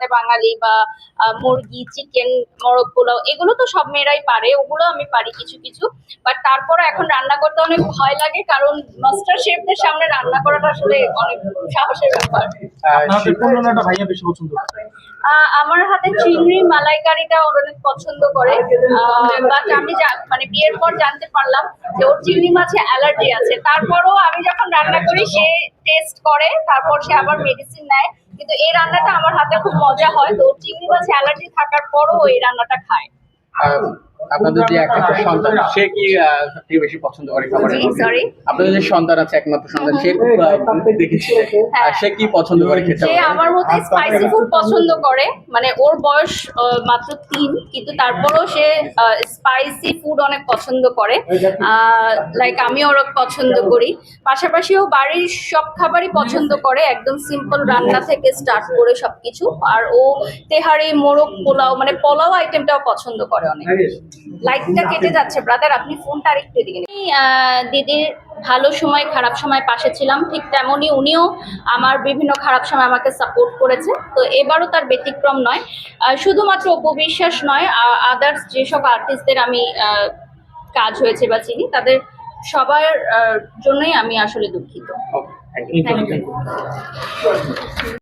ভাতে বাঙালি বা মুরগি চিকেন মোরগ পোলাও এগুলো তো সব মেয়েরাই পারে ওগুলো আমি পারি কিছু কিছু। বাট তারপরে এখন রান্না করতে অনেক ভয় লাগে কারণ মাস্টার শেফদের সামনে রান্না করাটা আসলে অনেক সাহসের ব্যাপার। আমার হাতে চিংড়ি মালাইকারিটা ওর অনেক পছন্দ করে। বাট আমি মানে বিয়ের পর জানতে পারলাম যে ওর চিংড়ি মাছে অ্যালার্জি আছে। তারপরও আমি যখন রান্না করি সে টেস্ট করে তারপর সে আবার মেডিসিন নেয়। কিন্তু এই রান্নাটা আমার হাতে খুব মজা হয়। তো চিংড়ি মাছে অ্যালার্জি থাকার পরও এই রান্নাটা খায়। আপনাদের যে একমাত্র সন্তান সে কি সবথেকে বেশি পছন্দ করে খাবারের মধ্যে? আপনাদের যে সন্তান আছে একমাত্র সন্তান সে দেখেছি। সে কি পছন্দ করে খেতে? সে আমার মতো স্পাইসি ফুড পছন্দ করে। মানে ওর বয়স আহ, মাত্র তিন কিন্তু তারপরও সে স্পাইসি ফুড অনেক পছন্দ করে। লাইক আমি ওর পছন্দ করি। পাশাপাশি ও বাড়ির সব খাবারই পছন্দ করে একদম সিম্পল রান্না থেকে স্টার্ট করে সবকিছু। আর ও তেহারি মোরগ পোলাও মানে পোলাও আইটেমটাও পছন্দ করে অনেক। লাইটটা কেটে যাচ্ছে ব্রাদার আপনি ফোনটা আরেকটু দিকে নিন। আমি, আহ, দিদির ভালো সময় খারাপ সময় পাশে ছিলাম ঠিক তেমনই উনিও আমার বিভিন্ন খারাপ সময় আমাকে সাপোর্ট করেছে। তো এবারও তার ব্যতিক্রম নয়। শুধুমাত্র উপবিশ্বাস নয় আদার্স যেসব আর্টিস্টদের আমি আহ, কাজ হয়েছে বা চিনি তাদের সবার জন্যই আমি আসলে দুঃখিত।